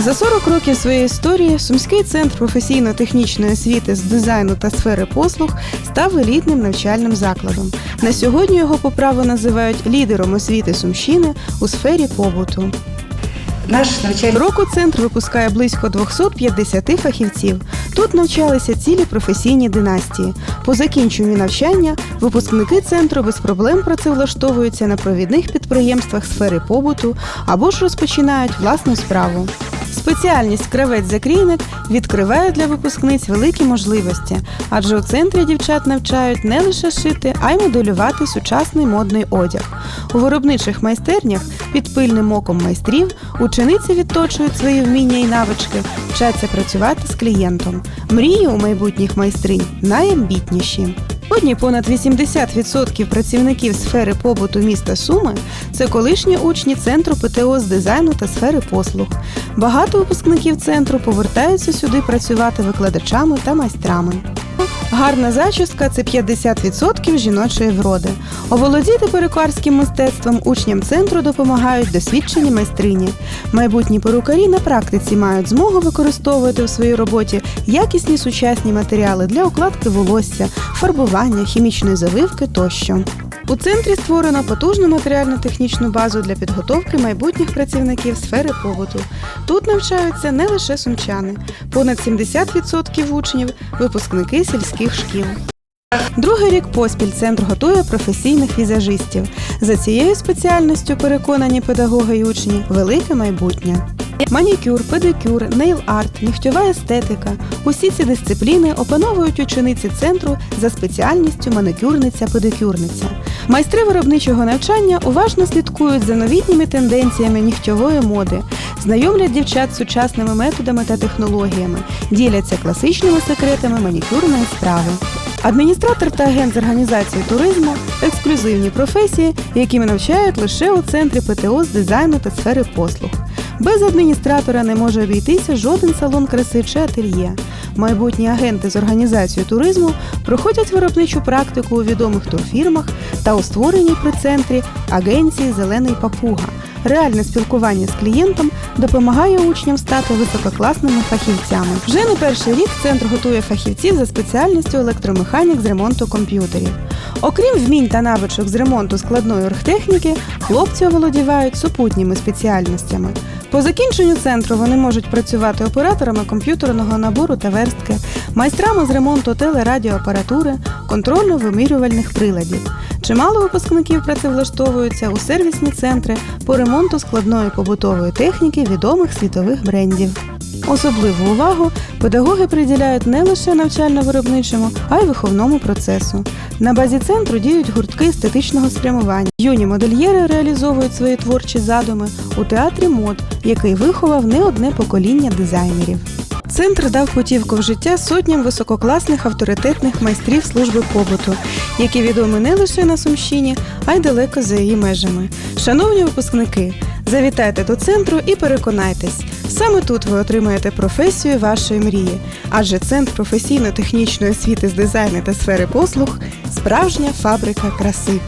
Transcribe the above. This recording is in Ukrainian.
За 40 років своєї історії Сумський центр професійно-технічної освіти з дизайну та сфери послуг став елітним навчальним закладом. На сьогодні його по праву називають лідером освіти Сумщини у сфері побуту. Наш навчальний Року центр випускає близько 250 фахівців. Тут навчалися цілі професійні династії. По закінченню навчання випускники центру без проблем працевлаштовуються на провідних підприємствах сфери побуту або ж розпочинають власну справу. Спеціальність кравець-закрійник відкриває для випускниць великі можливості, адже у центрі дівчат навчають не лише шити, а й моделювати сучасний модний одяг. У виробничих майстернях під пильним оком майстрів учениці відточують свої вміння і навички, вчаться працювати з клієнтом. Мрії у майбутніх майстринь найамбітніші. Сьогодні понад 80% працівників сфери побуту міста Суми це колишні учні центру ПТО з дизайну та сфери послуг. Багато випускників центру повертаються сюди працювати викладачами та майстрами. Гарна зачіска це 50% жіночої вроди. Оволодіти перукарським мистецтвом учням центру допомагають досвідчені майстрині. Майбутні перукарі на практиці мають змогу використовувати у своїй роботі якісні сучасні матеріали для укладки волосся, фарбування, хімічної завивки тощо. У центрі створено потужну матеріально-технічну базу для підготовки майбутніх працівників сфери побуту. Тут навчаються не лише сумчани, понад 70% учнів випускники сільських шкіл. Другий рік поспіль центр готує професійних візажистів. За цією спеціальністю переконані педагоги й учні велике майбутнє. Манікюр, педикюр, нейл-арт, нігтьова естетика. Усі ці дисципліни опановують учениці центру за спеціальністю маникюрниця-педикюрниця. Майстри виробничого навчання уважно слідкують за новітніми тенденціями нігтьової моди, знайомлять дівчат з сучасними методами та технологіями, діляться класичними секретами манікюрної справи. Адміністратор та агент з організації туризму ексклюзивні професії, якими навчають лише у центрі ПТО з дизайну та сфери послуг. Без адміністратора не може обійтися жоден салон краси чи ательє. Майбутні агенти з організації туризму проходять виробничу практику у відомих турфірмах та у створеній при центрі агенції Зелений папуга. Реальне спілкування з клієнтом допомагає учням стати висококласними фахівцями. Вже не перший рік центр готує фахівців за спеціальністю електромеханік з ремонту комп'ютерів. Окрім вмінь та навичок з ремонту складної оргтехніки, хлопці оволодівають супутніми спеціальностями. По закінченню центру вони можуть працювати операторами комп'ютерного набору та верстки, майстрами з ремонту телерадіоапаратури, контрольно-вимірювальних приладів. Чимало випускників працевлаштовуються у сервісні центри по ремонту складної побутової техніки відомих світових брендів. Особливу увагу педагоги приділяють не лише навчально-виробничому, а й виховному процесу. На базі центру діють гуртки естетичного спрямування. Юні модельєри реалізовують свої творчі задуми у театрі мод, який виховав не одне покоління дизайнерів. Центр дав путівку в життя сотням висококласних авторитетних майстрів служби побуту, які відомі не лише на Сумщині, а й далеко за її межами. Шановні випускники, завітайте до центру і переконайтесь, саме тут ви отримаєте професію вашої мрії, адже центр професійно-технічної освіти з дизайну та сфери послуг справжня фабрика краси.